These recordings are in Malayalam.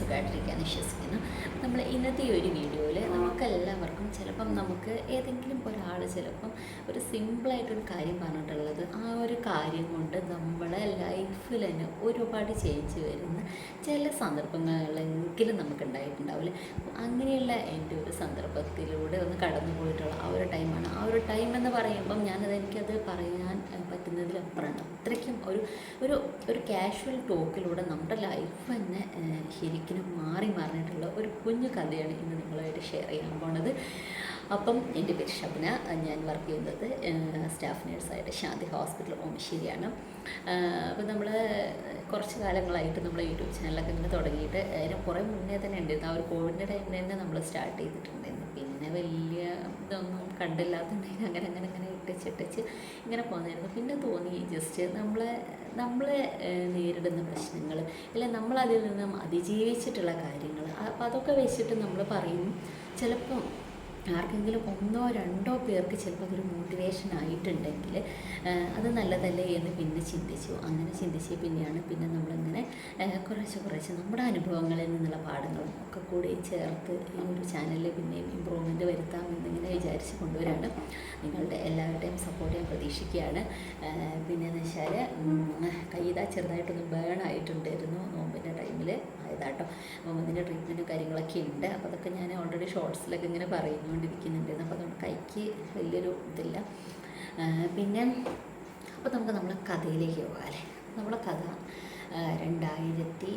സുഖമായിട്ടിരിക്കാൻ വിശ്വസിക്കുന്നു. നമ്മൾ ഇന്നത്തെ ഈ ഒരു വീഡിയോയിൽ നമുക്കെല്ലാവർക്കും ചിലപ്പം നമുക്ക് ഏതെങ്കിലും ഒരാൾ ചിലപ്പം ഒരു സിമ്പിളായിട്ടൊരു കാര്യം പറഞ്ഞിട്ടുള്ളത് ആ ഒരു കാര്യം കൊണ്ട് നമ്മളെ ലൈഫിൽ തന്നെ ഒരുപാട് ചേഞ്ച് വരുന്ന ചില സന്ദർഭങ്ങളെങ്കിലും നമുക്ക് ഉണ്ടായിട്ടുണ്ടാവില്ലേ അങ്ങനെയുള്ള എന്റെ ഒരു സന്ദർഭത്തിലൂടെ ഒന്ന് കടന്നു പോയിട്ടുള്ള ആ ഒരു ടൈമാണ്. ആ ഒരു ടൈം എന്ന് പറയുമ്പം ഞാനത് എനിക്കത് പറയാൻ പറ്റുന്നതിലപ്പുറമാണ് അത്രയ്ക്കും ഒരു ഒരു ഒരു കാഷ്വൽ ടോക്കിലൂടെ നമ്മുടെ ലൈഫ് തന്നെ ശരിക്കും മാറി മാറിഞ്ഞിട്ടുള്ള ഒരു കുഞ്ഞു കഥയാണ് ഇന്ന് നിങ്ങളുമായിട്ട് ഷെയർ ചെയ്യാൻ പോണത്. അപ്പം എന്റെ പേര് ഷബ്ന ഞാൻ വർക്ക് ചെയ്യുന്നത് സ്റ്റാഫ് നേഴ്സായിട്ട് ശാന്തി ഹോസ്പിറ്റൽ ഓമശ്ശേരിയാണ്. അപ്പോൾ നമ്മൾ കുറച്ച് കാലങ്ങളായിട്ട് നമ്മൾ യൂട്യൂബ് ചാനലൊക്കെ ഇങ്ങനെ തുടങ്ങിയിട്ട് അതിന് കുറേ മുന്നേ തന്നെ ഉണ്ടായിരുന്നു. ആ ഒരു കോവിഡിന്റെ ടൈമിൽ തന്നെ നമ്മൾ സ്റ്റാർട്ട് ചെയ്തിട്ടുണ്ടായിരുന്നു. പിന്നെ വലിയ ഇതൊന്നും കണ്ടില്ലാത്തതുണ്ടെങ്കിൽ അങ്ങനെ അങ്ങനെ അങ്ങനെ ഇട്ടിച്ച് ഇട്ടിച്ച് ഇങ്ങനെ പോകുന്നതായിരുന്നു പിന്നെ തോന്നി ജസ്റ്റ് നമ്മളെ നമ്മളെ നേരിടുന്ന പ്രശ്നങ്ങൾ അല്ലെ നമ്മളതിൽ നിന്നും അതിജീവിച്ചിട്ടുള്ള കാര്യങ്ങൾ അപ്പോൾ അതൊക്കെ വെച്ചിട്ട് നമ്മൾ പറയും. ചിലപ്പം ആർക്കെങ്കിലും ഒന്നോ രണ്ടോ പേർക്ക് ചിലപ്പോൾ അതൊരു മോട്ടിവേഷൻ ആയിട്ടുണ്ടെങ്കിൽ അത് നല്ലതല്ലേ എന്ന് പിന്നെ ചിന്തിച്ചു. അങ്ങനെ ചിന്തിച്ച് പിന്നെയാണ് പിന്നെ നമ്മളിങ്ങനെ കുറച്ച് കുറച്ച് നമ്മുടെ അനുഭവങ്ങളിൽ നിന്നുള്ള പാഠങ്ങളും ഒക്കെ കൂടി ചേർത്ത് ഈ ഒരു ചാനലിൽ പിന്നെയും ഇമ്പ്രൂവ്മെന്റ് വരുത്താം എന്നിങ്ങനെ വിചാരിച്ച് കൊണ്ടുവരാണ്. നിങ്ങളുടെ എല്ലാവരുടെയും സപ്പോർട്ട് ഞാൻ പ്രതീക്ഷിക്കുകയാണ്. പിന്നെയെന്ന് വെച്ചാൽ കൈതാ ചെറുതായിട്ടൊന്ന് ബേൺ ആയിട്ടുണ്ടായിരുന്നു നോമ്പിന്റെ ടൈമിൽ ആയതാട്ടോ അപ്പം അതിന്റെ ട്രീറ്റ്മെന്റും കാര്യങ്ങളൊക്കെ ഉണ്ട്. അപ്പോൾ അതൊക്കെ ഞാൻ ഓൾറെഡി ഷോർട്സിലൊക്കെ ഇങ്ങനെ പറയുന്നുകൊണ്ടിരിക്കുന്നുണ്ടായിരുന്നു അപ്പോൾ അതുകൊണ്ട് കൈക്ക് വലിയൊരു ഇതില്ല. പിന്നെ അപ്പോൾ നമുക്ക് നമ്മളെ കഥയിലേക്ക് പോകാം അല്ലേ? നമ്മളെ കഥ രണ്ടായിരത്തി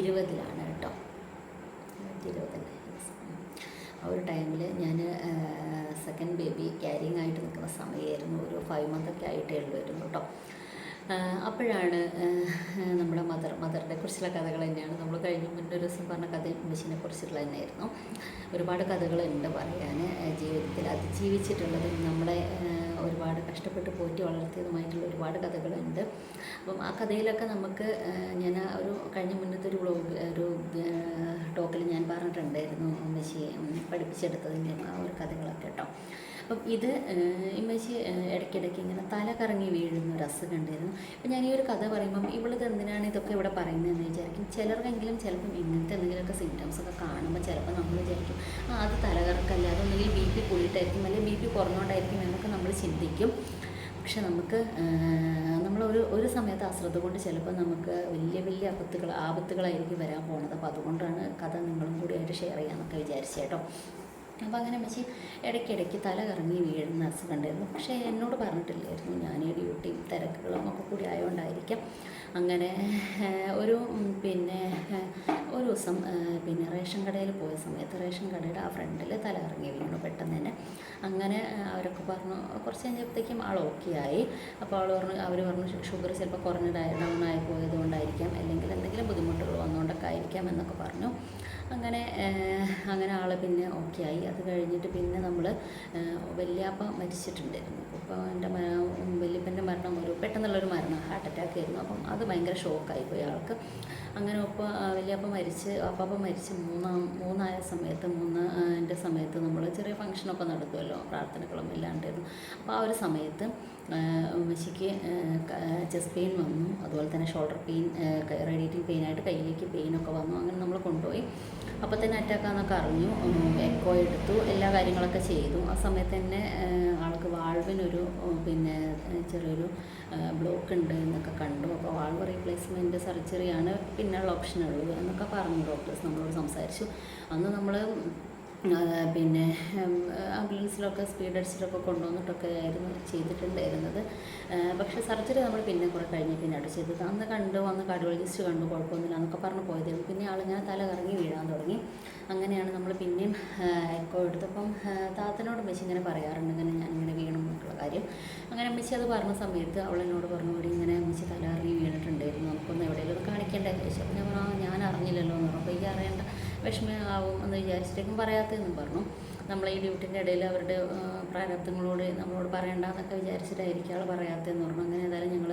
ഇരുപതിലാണ് കേട്ടോ. രണ്ടായിരത്തി ഇരുപതല്ലേ ആ ഒരു ടൈമിൽ ഞാൻ സെക്കൻഡ് ബേബി ക്യാരിങ് ആയിട്ട് നിൽക്കുന്ന സമയമായിരുന്നു ഒരു ഫൈവ് മന്തൊക്കെ ആയിട്ടേ ഉള്ളൂ കേട്ടോ. അപ്പോഴാണ് നമ്മുടെ മദർ മദറിനെ കുറിച്ചുള്ള കഥകൾ തന്നെയാണ്. നമ്മൾ കഴിഞ്ഞ മുന്നേ ഒരു ദിവസം പറഞ്ഞ കഥ മിഷിനെ കുറിച്ചുള്ള തന്നെയായിരുന്നു. ഒരുപാട് കഥകളുണ്ട് പറയാൻ ജീവിതത്തിൽ അതിജീവിച്ചിട്ടുള്ളതും നമ്മളെ ഒരുപാട് കഷ്ടപ്പെട്ട് പോറ്റി വളർത്തിയതുമായിട്ടുള്ള ഒരുപാട് കഥകളുണ്ട്. അപ്പം ആ കഥയിലൊക്കെ നമുക്ക് ഞാൻ ഒരു കഴിഞ്ഞ മുന്നത്തെ ഒരു വ്ളോഗ് ഒരു ടോക്കിൽ ഞാൻ പറഞ്ഞിട്ടുണ്ടായിരുന്നു ഉമ്മച്ചി ഉം, പഠിപ്പിച്ചെടുത്തതിന്റെ ആ ഒരു കഥകളൊക്കെ കേട്ടോ. അപ്പം ഇത് ഏഹ്, ഇമ്മച്ചി ഇടയ്ക്കിടയ്ക്ക് ഇങ്ങനെ തല കറങ്ങി വീഴുന്ന ഒരു അസുഖം ഉണ്ടായിരുന്നു. അപ്പം ഞാൻ ഈ ഒരു കഥ പറയുമ്പം ഇവളിത് എന്തിനാണ് ഇതൊക്കെ ഇവിടെ പറയുന്നതെന്ന് വിചാരിക്കും. ചിലർക്കെങ്കിലും ചിലപ്പം ഇങ്ങനത്തെ എന്തെങ്കിലുമൊക്കെ സിംറ്റംസ് ഒക്കെ കാണുമ്പോൾ ചിലപ്പോൾ നമ്മൾ വിചാരിക്കും ആ അത് തലകറക്കല്ല അതൊന്നുകിൽ ബി പി കൂടിയിട്ടായിരിക്കും അല്ലെങ്കിൽ ബി പി കുറഞ്ഞുകൊണ്ടായിരിക്കും എന്നൊക്കെ നമ്മൾ ചിന്തിക്കും. പക്ഷെ നമുക്ക് നമ്മളൊരു ഒരു സമയത്ത് അശ്രദ്ധ കൊണ്ട് ചിലപ്പോൾ നമുക്ക് വലിയ വലിയ അപത്തുകൾ ആപത്തുകളായിരിക്കും വരാൻ പോകുന്നത് അപ്പോൾ അതുകൊണ്ടാണ് കഥ നിങ്ങളും കൂടി ആയിട്ട് ഷെയർ ചെയ്യാമെന്നൊക്കെ വിചാരിച്ചു കേട്ടോ അപ്പോൾ അങ്ങനെ വെച്ച് ഇടയ്ക്കിടയ്ക്ക് തല കറങ്ങി വീഴുന്ന അസുഖം ഉണ്ടായിരുന്നു. പക്ഷേ എന്നോട് പറഞ്ഞിട്ടില്ലായിരുന്നു. ഞാൻ ഡ്യൂട്ടിയും തിരക്കുകളും ഒക്കെ കൂടി ആയതുകൊണ്ടായിരിക്കാം അങ്ങനെ ഒരു പിന്നെ ഒരു ദിവസം പിന്നെ റേഷൻ കടയിൽ പോയ സമയത്ത് റേഷൻ കടയുടെ ആ ഫ്രണ്ടിൽ തല ഇറങ്ങി വീണു പെട്ടെന്ന് തന്നെ. അങ്ങനെ അവരൊക്കെ പറഞ്ഞു കുറച്ച് കഴിഞ്ഞപ്പോഴത്തേക്കും ആൾ ഓക്കെ ആയി. അപ്പോൾ ആൾ പറഞ്ഞു അവർ പറഞ്ഞു ഷുഗർ ചിലപ്പോൾ കുറഞ്ഞ ഡൗൺ ആയി പോയത് കൊണ്ടായിരിക്കാം അല്ലെങ്കിൽ എന്തെങ്കിലും ബുദ്ധിമുട്ടുകൾ വന്നുകൊണ്ടൊക്കെ ആയിരിക്കാം എന്നൊക്കെ പറഞ്ഞു. അങ്ങനെ അങ്ങനെ ആൾ പിന്നെ ഓക്കെ ആയി. അത് കഴിഞ്ഞിട്ട് പിന്നെ നമ്മൾ വല്യാപ്പ മരിച്ചിട്ടുണ്ടായിരുന്നു. അപ്പോൾ എന്റെ വല്യപ്പന്റെ മരണം ആയിരുന്നു അപ്പം അത് ഭയങ്കര ഷോക്കായി പോയി ആൾക്ക്. അങ്ങനെ ഒപ്പ വലിയപ്പ മരിച്ച് അപ്പാപ്പ മരിച്ച് മൂന്നാം മൂന്നായ സമയത്ത് മൂന്നിന്റെ സമയത്ത് നമ്മൾ ചെറിയ ഫംഗ്ഷനൊക്കെ നടത്തുമല്ലോ പ്രാർത്ഥനകളും ഇല്ലാണ്ടായിരുന്നു അപ്പോൾ ആ ഒരു സമയത്ത് ഉമ്മച്ചിക്ക് ചെസ്റ്റ് പെയിൻ വന്നു. അതുപോലെ തന്നെ ഷോൾഡർ പെയിൻ റേഡിയേറ്റിംഗ് പെയിനായിട്ട് കയ്യിലേക്ക് പെയിനൊക്കെ വന്നു. അങ്ങനെ നമ്മൾ കൊണ്ടുപോയി. അപ്പോൾ തന്നെ അറ്റാക്കാന്നൊക്കെ അറിഞ്ഞു. എക്കോ എടുത്തു. എല്ലാ കാര്യങ്ങളൊക്കെ ചെയ്തു. ആ സമയത്ത് തന്നെ ആൾക്ക് വാൾവിനൊരു പിന്നെ ചെറിയൊരു ബ്ലോക്ക് ഉണ്ട് എന്നൊക്കെ കണ്ടു. അപ്പോൾ വാൾവ് റീപ്ലേസ്മെന്റ് സർജറിയാണ് പിന്നെയുള്ള ഓപ്ഷൻ ഉള്ളത് എന്നൊക്കെ പറഞ്ഞു ഡോക്ടേഴ്സ് നമ്മളോട് സംസാരിച്ചു. അന്ന് നമ്മൾ പിന്നെ ആംബുലൻസിലൊക്കെ സ്പീഡ് അടിച്ചിട്ടൊക്കെ കൊണ്ടുവന്നിട്ടൊക്കെ ആയിരുന്നു ചെയ്തിട്ടുണ്ടായിരുന്നത്. പക്ഷേ സർജറി നമ്മൾ പിന്നെ കുറേ കഴിഞ്ഞ് പിന്നീട് ചെയ്തത്. അന്ന് കണ്ടു അന്ന് കാർഡിയോളജിസ്റ്റ് കണ്ടു കുഴപ്പമൊന്നുമില്ല എന്നൊക്കെ പറഞ്ഞ് പോയതായിരുന്നു പിന്നെ ആളിങ്ങനെ തല കറങ്ങി വീഴാൻ തുടങ്ങി. അങ്ങനെയാണ് നമ്മൾ പിന്നെയും എക്കോ എടുത്തപ്പം താത്തനോടും വെച്ച് ഇങ്ങനെ പറയാറുണ്ട്. ഇങ്ങനെ ഞാൻ ഇങ്ങനെ വീണു കാര്യം. അങ്ങനെ അമ്മച്ചി അത് പറഞ്ഞ സമയത്ത് അവൾ എന്നോട് പറഞ്ഞു കൂടി ഇങ്ങനെ അമ്മച്ചി തല കറങ്ങി വീണിട്ടുണ്ടായിരുന്നു. നമുക്കൊന്ന് എവിടെയെങ്കിലും കാണിക്കേണ്ട? ചോദിച്ചു. അപ്പോൾ ഞാൻ പറഞ്ഞു ഞാൻ അറിഞ്ഞില്ലല്ലോ. എന്ന് പറഞ്ഞു. അപ്പോൾ ഈ അറിയേണ്ട വിഷമമാവും എന്ന് വിചാരിച്ചിട്ടേക്കും പറയാത്തതെന്നും പറഞ്ഞു. നമ്മൾ ഈ ഡ്യൂട്ടിന്റെ ഇടയിൽ അവരുടെ പ്രാരാബ്ദങ്ങളോട് നമ്മളോട് പറയണ്ടെന്നൊക്കെ വിചാരിച്ചിട്ടായിരിക്കും ആൾ പറയാത്തതെന്ന് പറഞ്ഞു. അങ്ങനെ ഏതായാലും ഞങ്ങൾ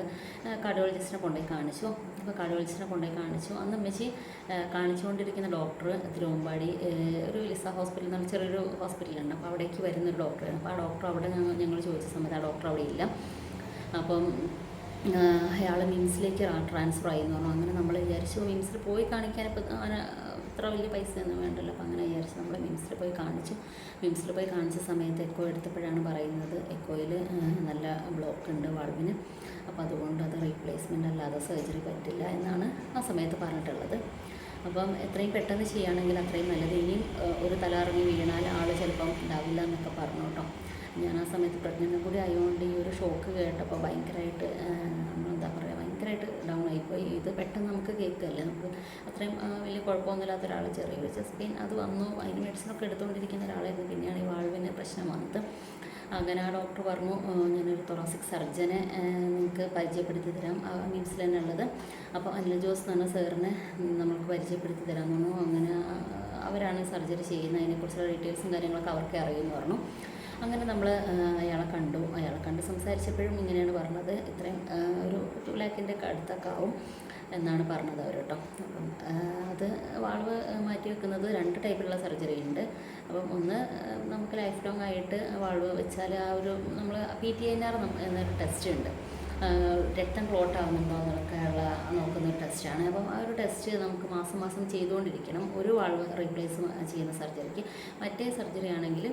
കാർഡിയോളജിസ്റ്റിനെ കൊണ്ടുപോയി കാണിച്ചു. അപ്പോൾ കാർഡിയോളജിസ്റ്റിനെ കൊണ്ടുപോയി കാണിച്ചു. അന്ന് അമ്മച്ചി കാണിച്ചുകൊണ്ടിരിക്കുന്ന ഡോക്ടർ തിരുവമ്പാടി ഒരു ലിസ ഹോസ്പിറ്റൽ എന്ന് പറഞ്ഞാൽ ചെറിയൊരു ഹോസ്പിറ്റലുണ്ട് അപ്പോൾ അവിടേക്ക് വരുന്നൊരു ഡോക്ടറാണ്. അപ്പോൾ ആ ഡോക്ടർ അവിടെ ഞങ്ങൾ ചോദിച്ച സമയത്ത് ആ ഡോക്ടർ അവിടെ ഇല്ല. അപ്പം അയാൾ മിംസിലേക്ക് ട്രാൻസ്ഫർ ആയി എന്ന് പറഞ്ഞു. അങ്ങനെ നമ്മൾ വിചാരിച്ചു മിംസിൽ പോയി കാണിക്കാൻ അങ്ങനെ ഇത്ര വലിയ പൈസ ഒന്നും വേണ്ടല്ലോ. അപ്പോൾ അങ്ങനെ വിചാരിച്ചു നമ്മൾ മിംസിൽ പോയി കാണിച്ചു. മിംസിൽ പോയി കാണിച്ച സമയത്ത് എക്കോ എടുത്തപ്പോഴാണ് പറയുന്നത് എക്കോയിൽ നല്ല ബ്ലോക്ക് ഉണ്ട് വാൾവിന്. അപ്പോൾ അതുകൊണ്ട് അത് റീപ്ലേസ്മെന്റ് അല്ലാതെ സർജറി പറ്റില്ല എന്നാണ് ആ സമയത്ത് പറഞ്ഞിട്ടുള്ളത്. അപ്പം എത്രയും പെട്ടെന്ന് ചെയ്യുകയാണെങ്കിൽ അത്രയും നല്ലത്. ഇനിയും ഒരു തല ഇറങ്ങി വീണാൽ ആൾ ചിലപ്പം ഉണ്ടാവില്ല എന്നൊക്കെ പറഞ്ഞു കേട്ടോ. ഞാൻ ആ സമയത്ത് പ്രഗ്നന്റ് കൂടി ആയതുകൊണ്ട് ഈ ഒരു ഷോക്ക് കേട്ടപ്പോൾ ഭയങ്കരമായിട്ട് ആയിപ്പോയി ഇത് പെട്ടെന്ന് നമുക്ക് കേൾക്കല്ലേ? നമുക്ക് അത്രയും വലിയ കുഴപ്പമൊന്നുമില്ലാത്ത ഒരാൾ ചെറിയൊരു ചെസ്റ്റ് പെയിൻ അത് വന്നു. അതിന് മെഡിസിനൊക്കെ എടുത്തുകൊണ്ടിരിക്കുന്ന ഒരാളായിരുന്നു. പിന്നെയാണ് ഈ വാൾവിന് പ്രശ്നം വന്നത്. അങ്ങനെ ആ ഡോക്ടർ പറഞ്ഞു ഞാനൊരു തൊറാസിക് സർജനെ നിങ്ങൾക്ക് പരിചയപ്പെടുത്തി തരാം. മീൻസിൽ തന്നെ ഉള്ളത്. അപ്പോൾ അനിൽ ജോസ് എന്ന് പറഞ്ഞ സാറിനെ നമ്മൾക്ക് പരിചയപ്പെടുത്തി തരാൻ പറഞ്ഞു. അങ്ങനെ അവരാണ് സർജറി ചെയ്യുന്നത്. അതിനെക്കുറിച്ചുള്ള ഡീറ്റെയിൽസും കാര്യങ്ങളൊക്കെ അവർക്ക് അറിയുമെന്ന് പറഞ്ഞു. അങ്ങനെ നമ്മൾ അയാളെ കണ്ടു. അയാളെ കണ്ട് സംസാരിച്ചപ്പോഴും ഇങ്ങനെയാണ് പറഞ്ഞത്. ഇത്രയും ഒരു ടു ലാക്കിന്റെ അടുത്തൊക്കെ ആവും എന്നാണ് പറഞ്ഞത് അവർ കേട്ടോ. അപ്പം അത് വാൾവ് മാറ്റി വെക്കുന്നത് രണ്ട് ടൈപ്പിലുള്ള സർജറി ഉണ്ട്. അപ്പം ഒന്ന് നമുക്ക് ലൈഫ് ലോങ് ആയിട്ട് വാൾവ് വെച്ചാൽ ആ ഒരു നമ്മൾ പി ടി എൻ ആർ എന്നൊരു ടെസ്റ്റ് ഉണ്ട്. രക്തം ക്ലോട്ട് ആവുന്നുണ്ടോ എന്നൊക്കെയുള്ള നോക്കുന്ന ഒരു ടെസ്റ്റാണ് അപ്പം ആ ഒരു ടെസ്റ്റ് നമുക്ക് മാസം മാസം ചെയ്തുകൊണ്ടിരിക്കണം. ഒരു വാൾവ് റീപ്ലേസ് ചെയ്യുന്ന സർജറിക്ക്. മറ്റേ സർജറി ആണെങ്കിൽ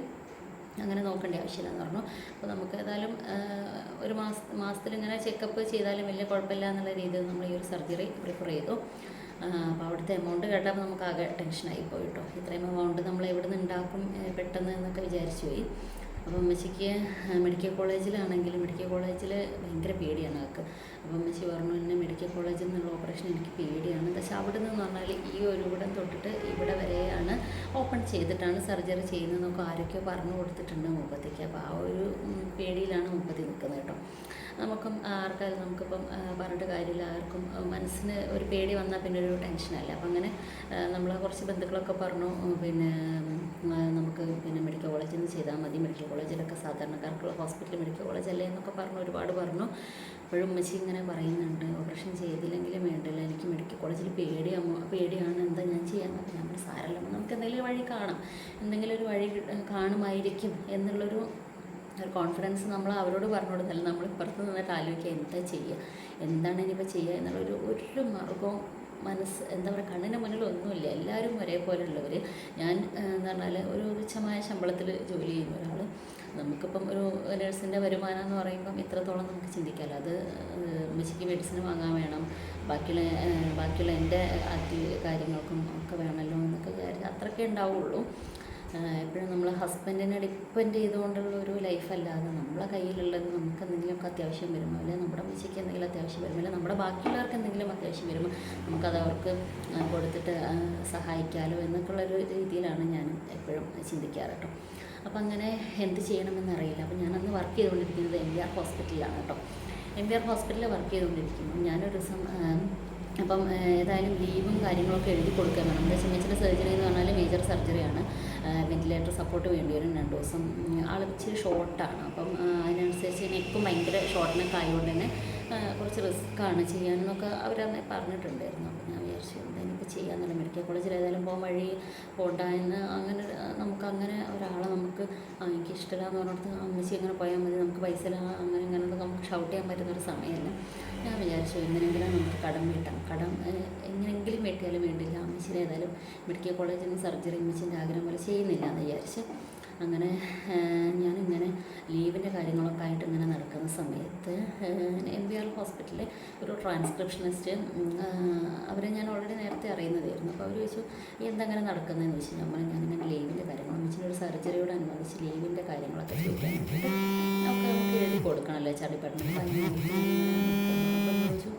അങ്ങനെ നോക്കേണ്ട ആവശ്യമില്ലെന്ന് പറഞ്ഞു. അപ്പോൾ നമുക്ക് ഏതായാലും ഒരു മാസ മാസത്തിൽ ഇങ്ങനെ ചെക്കപ്പ് ചെയ്താലും വലിയ കുഴപ്പമില്ല എന്നുള്ള രീതിയിൽ നമ്മൾ ഈ ഒരു സർജറി പ്രിഫർ ചെയ്തു. അപ്പോൾ അവിടുത്തെ എമൗണ്ട് കേട്ടപ്പോൾ നമുക്ക് ആകെ ടെൻഷനായി പോയിട്ടോ ഇത്രയും എമൗണ്ട് നമ്മൾ എവിടെ നിന്ന് ഉണ്ടാക്കും പെട്ടെന്ന് എന്നൊക്കെ വിചാരിച്ചു പോയി. അപ്പോൾ അമ്മച്ചിക്ക് മെഡിക്കൽ കോളേജിലാണെങ്കിലും മെഡിക്കൽ കോളേജിൽ ഭയങ്കര പേടിയാണ് അവർക്ക് അപ്പം അമ്മച്ചി പറഞ്ഞു എന്നെ മെഡിക്കൽ കോളേജിൽ നിന്നുള്ള ഓപ്പറേഷൻ എനിക്ക് പേടിയാണ്. പക്ഷേ അവിടെ നിന്ന് പറഞ്ഞാൽ ഈ ഒരു ഇവിടം തൊട്ടിട്ട് ഇവിടെ വരെയാണ് ഓപ്പൺ ചെയ്തിട്ടാണ് സർജറി ചെയ്യുന്നതെന്നൊക്കെ ആരൊക്കെയോ പറഞ്ഞു കൊടുത്തിട്ടുണ്ട് മുപ്പത്തേക്ക് അപ്പോൾ ആ ഒരു പേടിയിലാണ് മുപ്പത്തി നിൽക്കുന്നത് കേട്ടോ. നമുക്കും ആർക്കായാലും നമുക്കിപ്പം പറഞ്ഞിട്ട് കാര്യമില്ല. ആർക്കും മനസ്സിന് ഒരു പേടി വന്നാൽ പിന്നെ ഒരു ടെൻഷനല്ല. അപ്പം അങ്ങനെ നമ്മൾ കുറച്ച് ബന്ധുക്കളൊക്കെ പറഞ്ഞു പിന്നെ നമുക്ക് പിന്നെ മെഡിക്കൽ കോളേജിൽ നിന്ന് ചെയ്താൽ മതി. മെഡിക്കൽ കോളേജിലൊക്കെ സാധാരണക്കാർക്കുള്ള ഹോസ്പിറ്റൽ മെഡിക്കൽ കോളേജ് അല്ലേ എന്നൊക്കെ പറഞ്ഞു ഒരുപാട് പറഞ്ഞു. അപ്പോഴും ഉമ്മച്ചി ഇങ്ങനെ പറയുന്നുണ്ട് ഓപ്പറേഷൻ ചെയ്തില്ലെങ്കിലും വേണ്ടില്ല. എനിക്ക് മെഡിക്കൽ കോളേജിൽ പേടിയാമോ പേടിയാണ്. എന്താ ഞാൻ ചെയ്യാൻ അപ്പം ഞാൻ സാരല്ല. നമുക്ക് എന്തെങ്കിലും വഴി കാണാം. എന്തെങ്കിലും ഒരു വഴി കാണുമായിരിക്കും എന്നുള്ളൊരു ഒരു കോൺഫിഡൻസ് നമ്മൾ അവരോട് പറഞ്ഞു കൊടുത്തല്ല നമ്മൾ ഇപ്പുറത്ത് നിന്നിട്ട് ആലോചിക്കുക എന്താ ചെയ്യുക എന്താണ് ഇനിയിപ്പോൾ ചെയ്യുക എന്നുള്ളൊരു ഒരു മാർഗവും മനസ്സ് എന്താ പറയുക കണ്ണിന് മുന്നിൽ ഒന്നുമില്ല. എല്ലാവരും ഒരേപോലെ ഉള്ളവർ ഞാൻ എന്ന് പറഞ്ഞാൽ ഒരു തുച്ഛമായ ശമ്പളത്തിൽ ജോലി ചെയ്യുന്ന ഒരാൾ നമുക്കിപ്പം ഒരു നേഴ്സിന്റെ വരുമാനം എന്ന് പറയുമ്പം ഇത്രത്തോളം നമുക്ക് ചിന്തിക്കാമല്ലോ അത് ഉമ്മച്ചിക്ക് മെഡിസിൻ വാങ്ങാൻ വേണം. ബാക്കിയുള്ള ബാക്കിയുള്ള എന്റെ ആക്റ്റീവ് കാര്യങ്ങൾക്കും ഒക്കെ വേണമല്ലോ എന്നൊക്കെ കാര്യം അത്രയ്ക്കേ ഉണ്ടാവുള്ളൂ. എപ്പോഴും നമ്മൾ ഹസ്ബൻഡിനെ ഡിപ്പെൻഡ് ചെയ്തുകൊണ്ടുള്ള ഒരു ലൈഫല്ലാതെ നമ്മളെ കയ്യിലുള്ളത് നമുക്ക് എന്തെങ്കിലുമൊക്കെ അത്യാവശ്യം വരുമോ അല്ലെങ്കിൽ നമ്മുടെ മിശയ്ക്ക് എന്തെങ്കിലും അത്യാവശ്യം വരുമോ അല്ലെങ്കിൽ നമ്മുടെ ബാക്കിയുള്ളവർക്ക് എന്തെങ്കിലും അത്യാവശ്യം വരുമ്പോൾ നമുക്കത് അവർക്ക് കൊടുത്തിട്ട് സഹായിക്കാമല്ലോ എന്നൊക്കെയുള്ളൊരു രീതിയിലാണ് ഞാൻ എപ്പോഴും ചിന്തിക്കാറ് കേട്ടോ അപ്പം അങ്ങനെ എന്ത് ചെയ്യണമെന്നറിയില്ല. അപ്പം ഞാനന്ന് വർക്ക് ചെയ്തുകൊണ്ടിരിക്കുന്നത് എം ബി ആർ ഹോസ്പിറ്റലിലാണ് കേട്ടോ എം ബി ആർ ഹോസ്പിറ്റലിൽ വർക്ക് ചെയ്തുകൊണ്ടിരിക്കുന്നു ഞാനൊരു ദിവസം അപ്പം ഏതായാലും ലീവും കാര്യങ്ങളൊക്കെ എഴുതി കൊടുക്കാൻ വേണം. നമ്മുടെ ചിമ്മച്ചിന്റെ സർജറി എന്ന് പറഞ്ഞാൽ മേജർ സർജറിയാണ് വെന്റിലേറ്റർ സപ്പോർട്ട് വേണ്ടി വരും രണ്ട് ദിവസം. ആൾ ഷോർട്ടാണ് അപ്പം അതിനനുസരിച്ച് നെക്കും ഭയങ്കര ഷോർട്ടിനൊക്കെ ആയതുകൊണ്ട് തന്നെ കുറച്ച് റിസ്ക്കാണ് ചെയ്യാനെന്നൊക്കെ അവരന്ന് പറഞ്ഞിട്ടുണ്ടായിരുന്നു. അപ്പം ഞാൻ വിചാരിച്ചു എന്തായാലും ചെയ്യാമെന്നുള്ള മെഡിക്കൽ കോളേജിൽ ഏതായാലും പോകാൻ വഴി പോകണ്ട എന്ന് അങ്ങനെ നമുക്ക് അങ്ങനെ ഒരാളെ നമുക്ക് എനിക്ക് ഇഷ്ടമില്ല എന്ന് പറഞ്ഞിടത്ത് അമ്മച്ചി അങ്ങനെ പോയാൽ മതി നമുക്ക് പൈസ ഇല്ല അങ്ങനെ ഇങ്ങനെ ഒന്നും നമുക്ക് ഷൗട്ട് ചെയ്യാൻ പറ്റുന്ന ഒരു സമയമല്ല. ഞാൻ വിചാരിച്ചു എങ്ങനെയെങ്കിലും നമുക്ക് കടം വീട്ടാം. കടം എങ്ങനെയെങ്കിലും വീട്ടിയാലും വേണ്ടില്ല. അമ്മച്ചിനെ ഏതായാലും മെഡിക്കൽ കോളേജിൽ നിന്ന് സർജറി അമ്മച്ചിന്റെ ആഗ്രഹം പോലെ ചെയ്യുന്നില്ല എന്ന് വിചാരിച്ച് അങ്ങനെ ഞാനിങ്ങനെ ലീവിന്റെ കാര്യങ്ങളൊക്കെ ആയിട്ട് ഇങ്ങനെ നടക്കുന്ന സമയത്ത് എം ബി ആർ ഹോസ്പിറ്റലിൽ ഒരു ട്രാൻസ്ക്രിപ്ഷനിസ്റ്റ് അവരെ ഞാൻ ഓൾറെഡി നേരത്തെ അറിയുന്നതായിരുന്നു. അപ്പോൾ അവർ ചോദിച്ചു ഈ എന്താ അങ്ങനെ നടക്കുന്നതെന്ന് ചോദിച്ചു? നമ്മൾ ഞാനിങ്ങനെ ലീവിന്റെ കാര്യങ്ങൾ. അമ്മച്ചിന്റെ ഒരു സർജറിയോട് അനുബന്ധിച്ച് ലീവിന്റെ കാര്യങ്ങളൊക്കെ ചോദിക്കാൻ നമുക്ക് നമുക്ക് എഴുതി കൊടുക്കണമല്ലോ ചടിപ്പട്ടണം അപ്പം ചോദിച്ചു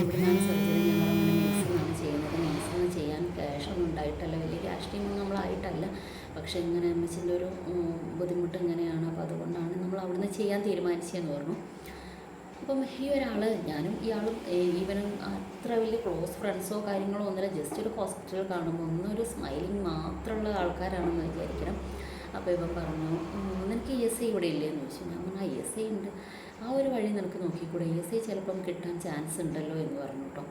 എവിടുന്നാണ് സർജറി ഞങ്ങളങ്ങനെ മെഡിസിനാണ് ചെയ്യുന്നത്. മെഡിസിൻ ചെയ്യാൻ ക്യാഷൊന്നും ഉണ്ടായിട്ടല്ല. വലിയ ക്യാഷ് ടീമൊന്നും നമ്മളായിട്ടല്ല. പക്ഷേ ഇങ്ങനെ അമ്മച്ചിന്റെ ഒരു ബുദ്ധിമുട്ട് ഇങ്ങനെയാണ്. അപ്പോൾ അതുകൊണ്ടാണ് നമ്മൾ അവിടുന്ന് ചെയ്യാൻ തീരുമാനിച്ചതെന്ന് പറഞ്ഞു. അപ്പം ഈ ഒരാൾ ഞാനും ഇയാളും ഈവനും അത്ര വലിയ ക്ലോസ് ഫ്രണ്ട്സോ കാര്യങ്ങളോ ഒന്നുമില്ല. ജസ്റ്റ് ഒരു ഹോസ്പിറ്റലിൽ കാണുമ്പോൾ ഒന്നൊരു സ്മൈലിങ് മാത്രമുള്ള ആൾക്കാരാണെന്ന് വിചാരിക്കണം. അപ്പോൾ ഇവൻ പറഞ്ഞു "ഉം, നിനക്ക് ഇ എസ് ഐ ഇവിടെ ഇല്ലേ എന്ന് ചോദിച്ചു. ഞാൻ പറഞ്ഞു ഐ എസ് ഐ ഉണ്ട്. ആ ഒരു വഴി നിനക്ക് നോക്കിക്കൂടെ? ഇ എസ് ഐ ചിലപ്പം കിട്ടാൻ ചാൻസ് ഉണ്ടല്ലോ എന്ന് പറഞ്ഞു കേട്ടോ.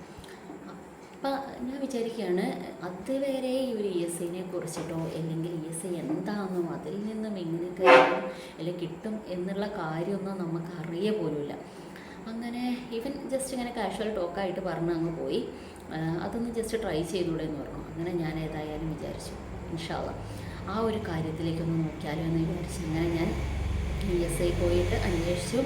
അപ്പം ഞാൻ വിചാരിക്കുകയാണ് അതുവരെ ഈ ഒരു ഇ എസ് ഐനെ കുറിച്ചിട്ടോ അല്ലെങ്കിൽ ഇ എസ് ഐ എന്താണെന്നോ അതിൽ നിന്നും എങ്ങനെയൊക്കെ അല്ലെങ്കിൽ കിട്ടും എന്നുള്ള കാര്യമൊന്നും നമുക്ക് അറിയ പോലുമില്ല. അങ്ങനെ ഇവൻ ജസ്റ്റ് ഇങ്ങനെ കാഷ്വൽ ടോക്കായിട്ട് പറഞ്ഞ് അങ്ങ് പോയി. അതൊന്ന് ജസ്റ്റ് ട്രൈ ചെയ്തൂടെ എന്ന് പറഞ്ഞു. അങ്ങനെ ഞാൻ ഏതായാലും വിചാരിച്ചു. ഇൻഷാല്ല ആ ഒരു കാര്യത്തിലേക്കൊന്ന് നോക്കിയാലോ എന്ന് വിചാരിച്ചു അങ്ങനെ ഞാൻ ഇ എസ് ഐ പോയിട്ട് അന്വേഷിച്ചു.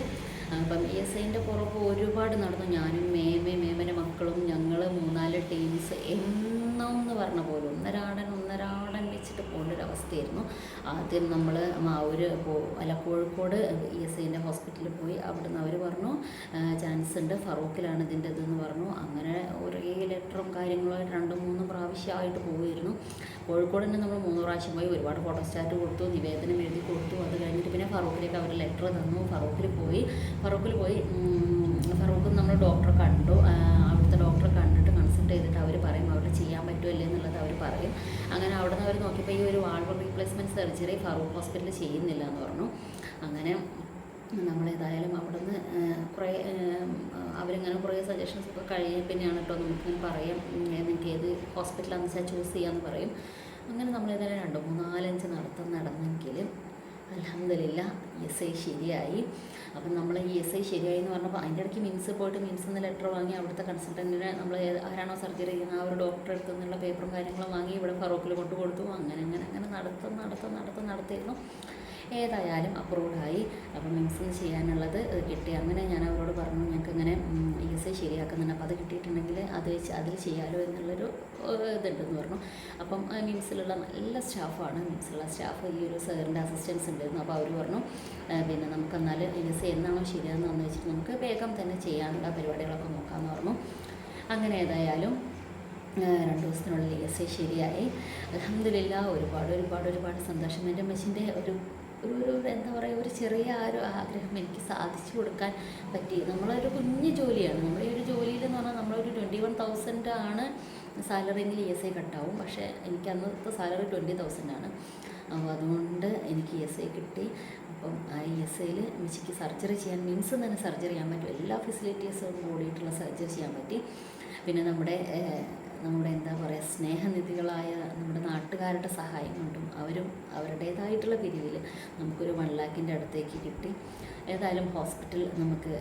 അപ്പം ഇ എസ് ഐന്റെ പുറകെ ഒരുപാട് നടന്നു. ഞാനും മേമേ മേമന്റെ മക്കളും ഞങ്ങൾ മൂന്നാൽ ടീംസ് എന്നെന്ന് പറഞ്ഞ പോലും ഒന്നരാടൻ ഒന്നരാടൻ വെച്ചിട്ട് പോകേണ്ട ഒരു അവസ്ഥയായിരുന്നു. ആദ്യം നമ്മൾ മാവൂർ പോ അല്ല കോഴിക്കോട് ഇ എസ് ഐന്റെ ഹോസ്പിറ്റലിൽ പോയി അവിടുന്ന് അവർ പറഞ്ഞു ചാൻസ് ഉണ്ട് ഫറൂഖിലാണ് ഇതിന്റെ ഇതെന്ന് പറഞ്ഞു. അങ്ങനെ ഒരേ ലെറ്ററും കാര്യങ്ങളുമായിട്ട് രണ്ടും മൂന്നും പ്രാവശ്യമായിട്ട് പോവുമായിരുന്നു കോഴിക്കോട് തന്നെ നമ്മൾ മൂന്ന് പ്രാവശ്യം പോയി ഒരുപാട് ഫോട്ടോസ്റ്റാറ്റ് കൊടുത്തു നിവേദനം എഴുതി കൊടുത്തു. അത് കഴിഞ്ഞിട്ട് പിന്നെ ഫറൂഖിലേക്ക് അവർ ലെറ്റർ തന്നു. ഫറൂഖിൽ പോയി ഫറൂഖിൽ പോയി ഫറൂഖ് നമ്മൾ ഡോക്ടറെ കണ്ടു. അവിടുത്തെ ഡോക്ടറെ കണ്ടിട്ട് കൺസൾട്ട് ചെയ്തിട്ട് അവർ പറയും അവിടെ ചെയ്യാൻ പറ്റുമല്ലേ എന്നുള്ളത് അവർ പറയും അങ്ങനെ അവിടെ നിന്ന് അവർ നോക്കിയപ്പോൾ ഈ ഒരു വാൾവ് റീപ്ലേസ്മെന്റ് സർജറി ഫറൂഖ് ഹോസ്പിറ്റലിൽ ചെയ്യുന്നില്ല എന്ന് പറഞ്ഞു. അങ്ങനെ നമ്മളേതായാലും അവിടെ നിന്ന് കുറേ അവരിങ്ങനെ കുറേ സജഷൻസ് ഒക്കെ കഴിയാൻ പിന്നെയാണ് കേട്ടോ നമുക്കിങ്ങനെ പറയാം നിങ്ങൾക്ക് ഏത് ഹോസ്പിറ്റലാണെന്ന് വെച്ചാൽ ചൂസ് ചെയ്യാമെന്ന് പറയും. അങ്ങനെ നമ്മളേതായാലും രണ്ട് മൂന്നാലഞ്ച് നടത്തം നടന്നെങ്കിൽ അലഹമില്ല എസ് ഐ ശരിയായി. അപ്പം നമ്മൾ ഈ എസ് ഐ ശരിയായി എന്ന് പറഞ്ഞപ്പോൾ അതിന്റെ ഇടയ്ക്ക് മിംസ് പോയിട്ട് മിൻസ് നിന്ന് ലെറ്റർ വാങ്ങി അവിടുത്തെ കൺസൾട്ടന്റിനെ നമ്മൾ ആരാണോ സർജറി ചെയ്യുന്നത് ആ ഒരു ഡോക്ടറെ അടുത്ത് നിന്നുള്ള പേപ്പറും കാര്യങ്ങളും വാങ്ങി ഇവിടെ ഫറോക്കിൽ കൊണ്ടു കൊടുത്തു അങ്ങനെ അങ്ങനെ അങ്ങനെ നടത്തും നടത്തും നടത്തും നടത്തിയിരുന്നു. ഏതായാലും അപ്രൂവ്ഡായി അപ്പം മിംസിന് ചെയ്യാനുള്ളത് കിട്ടി. അങ്ങനെ ഞാൻ അവരോട് പറഞ്ഞു ഞങ്ങൾക്ക് ഇങ്ങനെ ഇ എസ് ഐ ശരിയാക്കുന്നുണ്ട്. അപ്പോൾ അത് കിട്ടിയിട്ടുണ്ടെങ്കിൽ അത് അതിൽ ചെയ്യാലോ എന്നുള്ളൊരു ഇതുണ്ടെന്ന് പറഞ്ഞു. അപ്പം മിംസിലുള്ള നല്ല സ്റ്റാഫാണ് മിംസിലുള്ള സ്റ്റാഫ്. ഈ ഒരു സാറിന്റെ അസിസ്റ്റൻസ് ഉണ്ടായിരുന്നു. അപ്പോൾ അവർ പറഞ്ഞു പിന്നെ നമുക്ക് എന്നാൽ ഇ എസ് ഐ എന്നാണോ ശരിയാണെന്ന് വെച്ചിട്ട് നമുക്ക് വേഗം തന്നെ ചെയ്യാനുള്ള പരിപാടികളൊക്കെ നോക്കാമെന്ന് പറഞ്ഞു. അങ്ങനെ ഏതായാലും രണ്ട് ദിവസത്തിനുള്ളിൽ എസ് ഐ ശരിയായി. അലഹമില്ല ഒരുപാട് ഒരുപാട് ഒരുപാട് സന്തോഷം. എന്റെ മെച്ചിന്റെ ഒരു ഒരു എന്താ പറയുക ഒരു ചെറിയ ആ ഒരു ആഗ്രഹം എനിക്ക് സാധിച്ചു കൊടുക്കാൻ പറ്റി. നമ്മളൊരു കുഞ്ഞു ജോലിയാണ്. നമ്മുടെ ഒരു ജോലിയിൽ എന്ന് പറഞ്ഞാൽ നമ്മളൊരു ട്വന്റി വൺ തൗസൻഡ് ആണ് സാലറിയെങ്കിൽ ഇ എസ് ഐ കട്ടാവും. പക്ഷേ എനിക്ക് അന്നത്തെ സാലറി ട്വന്റി തൗസൻഡ് ആണ്. അപ്പോൾ അതുകൊണ്ട് എനിക്ക് ഇ എസ് ഐ കിട്ടി. അപ്പം ആ ഇ എസ് ഐയിൽ മിച്ചിക്ക് സർജറി ചെയ്യാൻ മീൻസ് തന്നെ സർജറി ചെയ്യാൻ പറ്റും. എല്ലാ ഫെസിലിറ്റീസും കൂടിയിട്ടുള്ള സർജറി ചെയ്യാൻ പറ്റി. പിന്നെ നമ്മുടെ നമ്മുടെ എന്താ പറയുക സ്നേഹനിധികളായ നമ്മുടെ നാട്ടുകാരുടെ സഹായം കൊണ്ടും അവരും അവരുടേതായിട്ടുള്ള പിരിവിൽ നമുക്കൊരു വൺ ലാക്കിന്റെ അടുത്തേക്ക് കിട്ടി. ഏതായാലും ഹോസ്പിറ്റൽ നമുക്ക്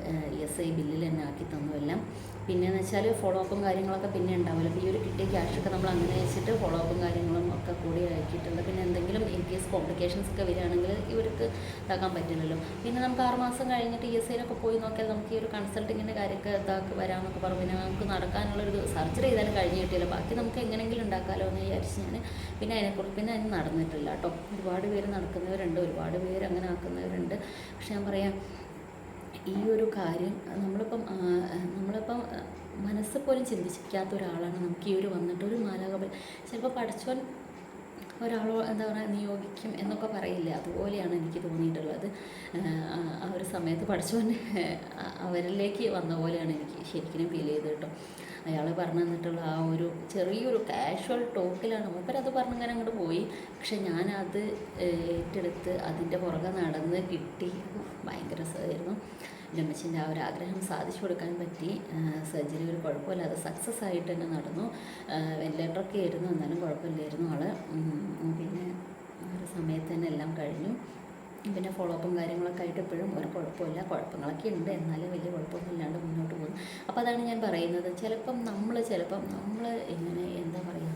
എസ് ഐ ബില്ലിൽ തന്നെ ആക്കി തന്നു എല്ലാം. പിന്നെയെന്ന് വെച്ചാൽ ഫോളോ അപ്പും കാര്യങ്ങളൊക്കെ പിന്നെ ഉണ്ടാവില്ല അപ്പോൾ ഈ ഒരു കിട്ടിയ ക്യാഷൊക്കെ നമ്മൾ അങ്ങനെ വെച്ചിട്ട് ഫോളോ അപ്പും കാര്യങ്ങളും ഒക്കെ കൂടി ആക്കിയിട്ടുണ്ട് പിന്നെ എന്തെങ്കിലും ഇൻ കേസ് കോംപ്ലിക്കേഷൻസ് ഒക്കെ വരികയാണെങ്കിൽ ഇവർക്ക് ഇതാക്കാൻ പറ്റില്ലല്ലോ. പിന്നെ നമുക്ക് ആറ് മാസം കഴിഞ്ഞിട്ട് ഇ എസ് ഐയിലൊക്കെ പോയി നോക്കിയാൽ നമുക്ക് ഈ ഒരു കൺസൾട്ടിങ്ങിന്റെ കാര്യമൊക്കെ ഇതാക്കി വരാമെന്നൊക്കെ പറഞ്ഞു. പിന്നെ നമുക്ക് നടക്കാനുള്ളൊരു സർജറി ചെയ്താലും കഴിഞ്ഞ് കിട്ടിയില്ല. ബാക്കി നമുക്ക് എങ്ങനെയെങ്കിലും ഉണ്ടാക്കാമല്ലോ എന്ന് വിചാരിച്ച് ഞാൻ പിന്നെ അതിനെക്കുറിച്ച് പിന്നെ അതിന് നടന്നിട്ടില്ല കേട്ടോ. ഒരുപാട് പേര് നടക്കുന്നവരുണ്ട് ഒരുപാട് പേര് അങ്ങനെ ആക്കുന്നവരുണ്ട്. പക്ഷെ ഞാൻ പറയാം ഈ ഒരു കാര്യം നമ്മളിപ്പം നമ്മളിപ്പം മനസ്സ് പോലും ചിന്തിക്കാത്ത ഒരാളാണ് നമുക്ക് ഈ ഒരു വന്നിട്ട് ഒരു മാലാകബൽ ചിലപ്പോൾ പഠിച്ചവൻ ഒരാളോ എന്താ പറയുക നിയോഗിക്കും എന്നൊക്കെ പറയില്ല? അതുപോലെയാണ് എനിക്ക് തോന്നിയിട്ടുള്ളത്. ആ ഒരു സമയത്ത് പഠിച്ചവൻ അവരിലേക്ക് വന്ന പോലെയാണ് എനിക്ക് ശരിക്കും ഫീൽ ചെയ്തത് കേട്ടോ. അയാൾ പറഞ്ഞു തന്നിട്ടുള്ള ആ ഒരു ചെറിയൊരു കാഷ്വൽ ടോക്കിലാണ് മൂപ്പരത് പറഞ്ഞിങ്ങനെ അങ്ങോട്ട് പോയി. പക്ഷെ ഞാനത് ഏറ്റെടുത്ത് അതിന്റെ പുറകെ നടന്ന് കിട്ടി. ഭയങ്കര രസമായിരുന്നു രമേശിന്റെ ആ ഒരു ആഗ്രഹം സാധിച്ചു കൊടുക്കാൻ പറ്റി. സർജറി ഒരു കുഴപ്പമില്ലാതെ സക്സസ് ആയിട്ട് തന്നെ നടന്നു. വെന്റിലേറ്ററൊക്കെ ആയിരുന്നു. എന്നാലും കുഴപ്പമില്ലായിരുന്നു ആൾ പിന്നെ ഒരു സമയത്ത് തന്നെ എല്ലാം കഴിഞ്ഞു. പിന്നെ ഫോളോ അപ്പും കാര്യങ്ങളൊക്കെ ആയിട്ട് എപ്പോഴും ഒരു കുഴപ്പമില്ല. കുഴപ്പങ്ങളൊക്കെ ഉണ്ട്. എന്നാലും വലിയ കുഴപ്പമൊന്നും ഇല്ലാണ്ട് മുന്നോട്ട് പോകുന്നു. അപ്പോൾ അതാണ് ഞാൻ പറയുന്നത്. ചിലപ്പം നമ്മൾ ചിലപ്പം നമ്മൾ ഇങ്ങനെ എന്താ പറയുക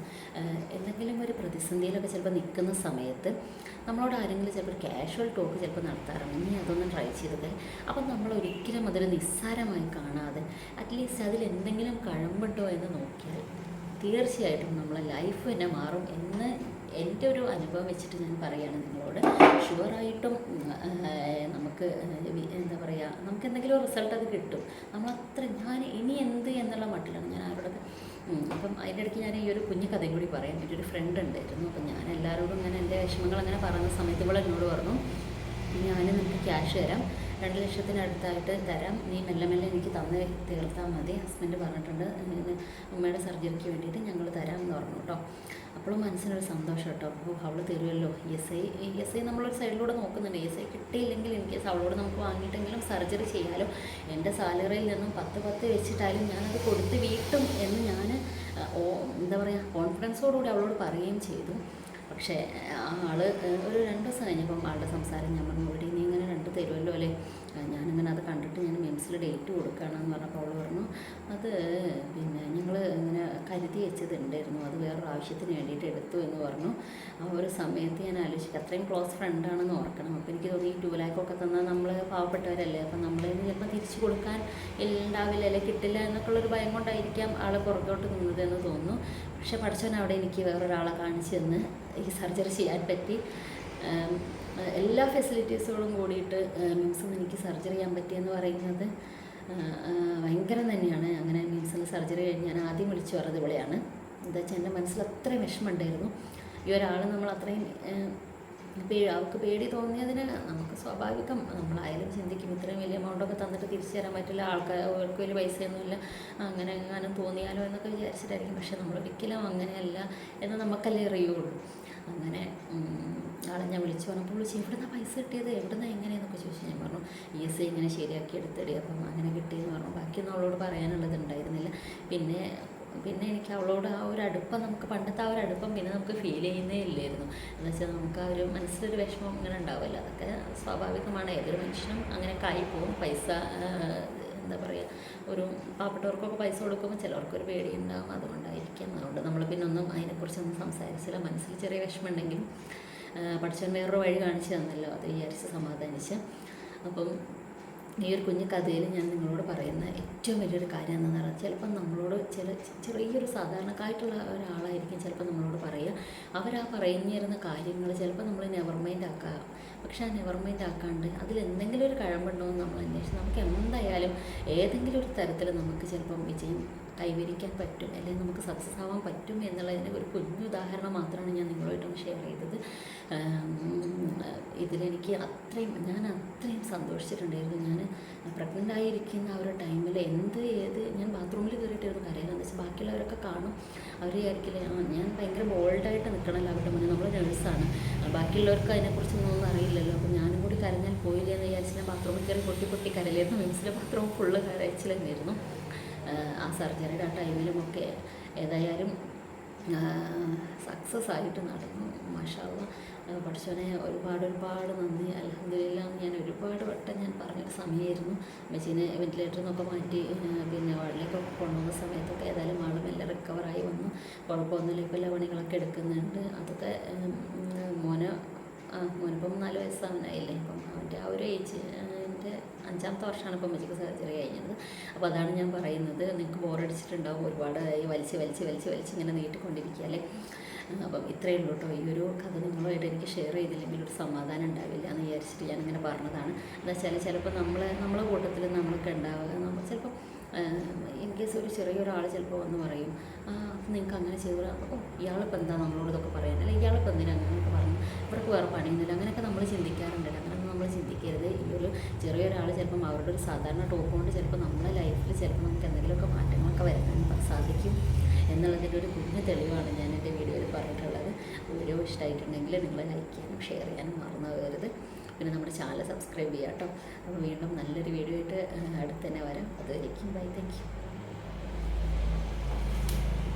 എന്തെങ്കിലും ഒരു പ്രതിസന്ധിയിലൊക്കെ ചിലപ്പോൾ നിൽക്കുന്ന സമയത്ത് നമ്മളോട് ആരെങ്കിലും ചിലപ്പോൾ കാഷ്വൽ ടോക്ക് ചിലപ്പോൾ നടത്താറുണ്ട്. നീ അതൊന്നും ട്രൈ ചെയ്തത് അപ്പം നമ്മൾ ഒരിക്കലും അതൊരു നിസ്സാരമായി കാണാതെ അറ്റ്ലീസ്റ്റ് അതിൽ എന്തെങ്കിലും കഴമ്പുണ്ടോ എന്ന് നോക്കിയാൽ തീർച്ചയായിട്ടും നമ്മളെ ലൈഫ് തന്നെ മാറും എന്ന് എന്റെ ഒരു അനുഭവം വെച്ചിട്ട് ഞാൻ പറയുകയാണ് നിങ്ങളോട്. ഷുവറായിട്ടും നമുക്ക് എന്താ പറയുക നമുക്ക് എന്തെങ്കിലും റിസൾട്ട് അത് കിട്ടും. നമ്മൾ അത്ര ഞാൻ ഇനി എന്ത് എന്നുള്ള മട്ടിലാണ് ഞാൻ ആരോടൊക്കെ അപ്പം അതിന്റെ ഇടയ്ക്ക് ഞാൻ ഈ ഒരു കുഞ്ഞു കഥയും കൂടി പറയാം. എന്റെ ഒരു ഫ്രണ്ട് ഉണ്ടായിരുന്നു. അപ്പം ഞാൻ എല്ലാവരോടും ഇങ്ങനെ എന്റെ വിഷമങ്ങൾ അങ്ങനെ പറഞ്ഞ സമയത്ത് ഇവിടെ എന്നോട് പറഞ്ഞു ഞാൻ നിനക്ക് ക്യാഷ് തരാം. രണ്ട് ലക്ഷത്തിനടുത്തായിട്ട് തരാം. നീ മെല്ലെ മെല്ലെ എനിക്ക് തന്ന് തീർത്താൽ മതി. ഹസ്ബൻഡ് പറഞ്ഞിട്ടുണ്ട് അമ്മയുടെ സർജറിക്ക് വേണ്ടിയിട്ട് ഞങ്ങൾ തരാം എന്ന് പറഞ്ഞു കേട്ടോ. അപ്പോഴും മനസ്സിനൊരു സന്തോഷം കേട്ടോ. അപ്പോൾ അവൾ തരുമല്ലോ. എസ് ഐ എസ് ഐ നമ്മളൊരു സൈഡിലൂടെ നോക്കുന്നുണ്ട്. എസ് ഐ കിട്ടിയില്ലെങ്കിൽ കേസ് അവളോട് നമുക്ക് വാങ്ങിയിട്ടെങ്കിലും സർജറി ചെയ്യാലോ. എന്റെ സാലറിയിൽ നിന്നും പത്ത് പത്ത് വെച്ചിട്ടായാലും ഞാനത് കൊടുത്ത് വീട്ടും എന്ന് ഞാൻ എന്താ പറയുക കോൺഫിഡൻസോടുകൂടി അവളോട് പറയുകയും ചെയ്തു. പക്ഷേ ആ ആൾ ഒരു രണ്ട് ദിവസം കഴിഞ്ഞപ്പം ആളുടെ സംസാരം ഞാൻ പറഞ്ഞു ഇവിടെ നീ ഇങ്ങനെ രണ്ട് തരുമല്ലോ അല്ലേ? ഞാനിങ്ങനെ അത് കണ്ടിട്ട് ഞാൻ മിംസിൽ ഡേറ്റ് കൊടുക്കുകയാണെന്ന് പറഞ്ഞപ്പോൾ അവൾ പറഞ്ഞു അത് പിന്നെ ഞങ്ങൾ ഇങ്ങനെ കരുതി വെച്ചതുണ്ടായിരുന്നു അത് വേറൊരു ആവശ്യത്തിന് വേണ്ടിയിട്ട് എടുത്തു എന്ന് പറഞ്ഞു. ആ ഒരു സമയത്ത് ഞാൻ ആലോചിച്ചു അത്രയും ക്ലോസ് ഫ്രണ്ടാണെന്ന് ഓർക്കണം. അപ്പോൾ എനിക്ക് തോന്നി ഈ ടു ലാക്കൊക്കെ തന്നാൽ നമ്മൾ പാവപ്പെട്ടവരല്ലേ? അപ്പം നമ്മളെ ചിലപ്പോൾ തിരിച്ചു കൊടുക്കാൻ ഉണ്ടാവില്ല അല്ലെങ്കിൽ കിട്ടില്ല എന്നൊക്കെയുള്ളൊരു ഭയം കൊണ്ടായിരിക്കാം ആൾ പുറത്തോട്ട് നിന്നതെന്ന് തോന്നുന്നു. പക്ഷേ പഠിച്ചവൻ അവിടെ എനിക്ക് വേറൊരാളെ കാണിച്ചു തന്ന് ഈ സർജറി ചെയ്യാൻ പറ്റി. എല്ലാ ഫെസിലിറ്റീസുകളും കൂടിയിട്ട് മിംസിൽ എനിക്ക് സർജറി ചെയ്യാൻ പറ്റിയെന്ന് പറയുന്നത് ഭയങ്കരം തന്നെയാണ്. അങ്ങനെ മിംസിൽ സർജറി കഴിഞ്ഞ് ഞാൻ ആദ്യം വിളിച്ചു പറഞ്ഞത് ഇവിടെയാണ്. എന്താ വെച്ചാൽ എന്റെ മനസ്സിൽ അത്രയും വിഷമമുണ്ടായിരുന്നു. ഈ ഒരാൾ നമ്മൾ അത്രയും അവർക്ക് പേടി തോന്നിയതിന് നമുക്ക് സ്വാഭാവികം നമ്മളായാലും ചിന്തിക്കും. ഇത്രയും വലിയ എമൗണ്ടൊക്കെ തന്നിട്ട് തിരിച്ചു തരാൻ പറ്റില്ല ആൾക്കാർ അവർക്ക് വലിയ പൈസയൊന്നുമില്ല അങ്ങനെ എങ്ങാനും തോന്നിയാലോ എന്നൊക്കെ വിചാരിച്ചിട്ടായിരിക്കും. പക്ഷേ നമ്മൾ ഒരിക്കലും അങ്ങനെയല്ല എന്ന് നമുക്കല്ലേ അറിയുള്ളൂ. അങ്ങനെ ആളെ ഞാൻ വിളിച്ചു പറഞ്ഞപ്പോൾ വിളിച്ചു എവിടുന്ന പൈസ കിട്ടിയത്? എവിടുന്ന എങ്ങനെയെന്നൊക്കെ ചോദിച്ചു ഞാൻ പറഞ്ഞു ഇ എസ് ഐ ഇങ്ങനെ ശരിയാക്കി എടുത്തിടി. അപ്പം അങ്ങനെ കിട്ടിയെന്ന് പറഞ്ഞു. ബാക്കിയൊന്നും അവളോട് പറയാനുള്ളത് ഉണ്ടായിരുന്നില്ല. പിന്നെ പിന്നെ എനിക്ക് അവളോട് ആ ഒരു അടുപ്പം നമുക്ക് പണ്ടത്തെ ആ ഒരു അടുപ്പം പിന്നെ നമുക്ക് ഫീൽ ചെയ്യുന്നേ ഇല്ലായിരുന്നു. എന്ന് വെച്ചാൽ നമുക്ക് ആ ഒരു മനസ്സിലൊരു വിഷമം അങ്ങനെ ഉണ്ടാവില്ല. അതൊക്കെ സ്വാഭാവികമാണ്. ഏതൊരു മനുഷ്യനും അങ്ങനെ കായി പോകും പൈസ എന്താ പറയുക ഒരു പാവപ്പെട്ടവർക്കൊക്കെ പൈസ കൊടുക്കുമ്പോൾ ചിലവർക്കൊരു പേടി ഉണ്ടാകും അതുകൊണ്ടായിരിക്കാം. അതുകൊണ്ട് നമ്മൾ പിന്നെ ഒന്നും അതിനെക്കുറിച്ചൊന്നും സംസാരിച്ചില്ല. മനസ്സിൽ ചെറിയ വിഷമമുണ്ടെങ്കിലും പഠിച്ചവൻ വേറൊരു വഴി കാണിച്ചു തന്നല്ലോ. അത് വിചാരിച്ച് സമാധാനിച്ച്. അപ്പം ഈ ഒരു കുഞ്ഞു കഥയിൽ ഞാൻ നിങ്ങളോട് പറയുന്ന ഏറ്റവും വലിയൊരു കാര്യം എന്താണെന്ന് പറഞ്ഞാൽ ചിലപ്പം നമ്മളോട് ചില ചെറിയൊരു സാധാരണക്കായിട്ടുള്ള ഒരാളായിരിക്കും ചിലപ്പോൾ നമ്മളോട് പറയുക. അവരാ പറയുന്നിരുന്ന കാര്യങ്ങൾ ചിലപ്പോൾ നമ്മൾ നെവർ മൈൻഡ് ആക്കുക പക്ഷെ ആ നെവർ മൈൻഡ് ആക്കാണ്ട് അതിൽ എന്തെങ്കിലും ഒരു കഴമ്പുണ്ടോ എന്ന് നമ്മൾ അന്വേഷിച്ച് നമുക്ക് എന്തായാലും ഏതെങ്കിലും ഒരു തരത്തിൽ നമുക്ക് ചിലപ്പം വിജയം കൈവരിക്കാൻ പറ്റും അല്ലെങ്കിൽ നമുക്ക് സക്സസ് ആവാൻ പറ്റും എന്നുള്ളതിന്റെ ഒരു കുഞ്ഞു ഉദാഹരണം മാത്രമാണ് ഞാൻ നിങ്ങളുമായിട്ടൊന്ന് ഷെയർ ചെയ്തത്. ഇതിലെനിക്ക് അത്രയും ഞാൻ അത്രയും സന്തോഷിച്ചിട്ടുണ്ടായിരുന്നു. ഞാൻ പ്രഗ്നന്റ് ആയിരിക്കുന്ന ആ ഒരു ടൈമിൽ എന്ത് ഏത് ഞാൻ ബാത്റൂമിൽ കയറിയിട്ടായിരുന്നു കരയുന്നത്. എന്ന് വെച്ചാൽ ബാക്കിയുള്ളവരൊക്കെ കാണും. അവർ വിചാരിക്കില്ല ഞാൻ ഭയങ്കര ബോൾഡായിട്ട് നിൽക്കണമല്ലോ അവരുടെ മുന്നിൽ. നമ്മൾ നേഴ്സാണ് ബാക്കിയുള്ളവർക്ക് അതിനെക്കുറിച്ചൊന്നും അറിയില്ലല്ലോ. അപ്പോൾ ഞാനും കൂടി കരഞ്ഞാൽ പോയില്ല എന്ന് വിചാരിച്ച് ഞാൻ ബാത്റൂമിൽ കയറി പൊട്ടി പൊട്ടി കരയിലായിരുന്നു. മിംസിലെ ബാത്റൂം ഫുള്ള് കരച്ചിൽ തന്നെയായിരുന്നു. ആ സർജറിയുടെ ആ ടൈമിലുമൊക്കെ ഏതായാലും സക്സസ് ആയിട്ട് നടന്നു. മാഷാവ പഠിച്ചവനെ ഒരുപാട് ഒരുപാട് നന്ദി. അലഹമില്ല ഞാൻ ഒരുപാട് വട്ടം ഞാൻ പറഞ്ഞ സമയമായിരുന്നു. മെച്ചീനെ വെന്റിലേറ്ററിൽ നിന്നൊക്കെ മാറ്റി പിന്നെ വാർഡിലേക്കൊക്കെ കൊണ്ടുവന്ന സമയത്തൊക്കെ ഏതായാലും ആളും എല്ലാം റിക്കവറായി വന്നു. കുഴപ്പമൊന്നുമില്ല ഇപ്പോൾ എല്ലാ പണികളൊക്കെ എടുക്കുന്നുണ്ട്. അതൊക്കെ മോനെ മോനിപ്പം നാല് വയസ്സാവാനായില്ലേ ഇപ്പം അവന്റെ ആ ഒരു ഏജ് അഞ്ചാമത്തെ വർഷമാണ് ഇപ്പോൾ മെജിക്ക് സർജറി കഴിഞ്ഞത്. അപ്പോൾ അതാണ് ഞാൻ പറയുന്നത്. നിങ്ങൾക്ക് ബോറടിച്ചിട്ടുണ്ടാവും ഒരുപാട് ഈ വലിച്ച് വലിച്ച് വലിച്ച് വലിച്ച് ഇങ്ങനെ നീട്ടിക്കൊണ്ടിരിക്കുക അല്ലേ? അപ്പം ഇത്രയേ ഉള്ളൂ കേട്ടോ. ഈ ഒരു കഥ നിങ്ങളുമായിട്ട് എനിക്ക് ഷെയർ ചെയ്തില്ലെങ്കിൽ ഒരു സമാധാനം ഉണ്ടാവില്ല എന്ന് വിചാരിച്ചിട്ട് ഇങ്ങനെ പറഞ്ഞതാണ്. എന്താ വെച്ചാൽ ചിലപ്പോൾ നമ്മൾ നമ്മളെ കൂട്ടത്തിൽ നമ്മൾക്ക് ഉണ്ടാവുക. നമ്മൾ ചിലപ്പോൾ ഇൻ കേസ് ഒരു ചെറിയൊരാൾ ചിലപ്പോൾ വന്ന് പറയും നിങ്ങൾക്ക് അങ്ങനെ ചെയ്തു അപ്പോൾ ഇയാളിപ്പോൾ എന്താ നമ്മളോട് ഇതൊക്കെ പറയാൻ അല്ല ഇയാളിപ്പോൾ എന്തിനാ അങ്ങനെയൊക്കെ പറഞ്ഞു ഇവർക്ക് വേറെ പണിയൊന്നുമില്ല. അങ്ങനെയൊക്കെ നമ്മൾ ചിന്തിക്കാറുണ്ടല്ലോ. അങ്ങനെയൊന്നും നമ്മൾ ചിന്തിക്കരുത്. ഈ ഒരു ചെറിയൊരാൾ ചിലപ്പം അവരുടെ ഒരു സാധാരണ ടോപ്പ് കൊണ്ട് ചിലപ്പോൾ നമ്മുടെ ലൈഫിൽ ചിലപ്പോൾ നമുക്ക് എന്തെങ്കിലുമൊക്കെ മാറ്റങ്ങളൊക്കെ വരുത്താൻ സാധിക്കും എന്നുള്ളതിന്റെ ഒരു കുഞ്ഞു തെളിവാണ് ഞാൻ എന്റെ വീഡിയോയിൽ പറഞ്ഞിട്ടുള്ളത്. വീഡിയോ ഇഷ്ടമായിട്ടുണ്ടെങ്കിൽ നിങ്ങൾ ലൈക്ക് ചെയ്യാനും ഷെയർ ചെയ്യാനും മറന്നു പോകരുത് പിന്നെ നമ്മുടെ ചാനൽ സബ്സ്ക്രൈബ് ചെയ്യാം കേട്ടോ അപ്പോൾ വീണ്ടും നല്ലൊരു വീഡിയോ ആയിട്ട് അടുത്ത് തന്നെ വരാം. അതുവരേക്കും ബൈ താങ്ക് യു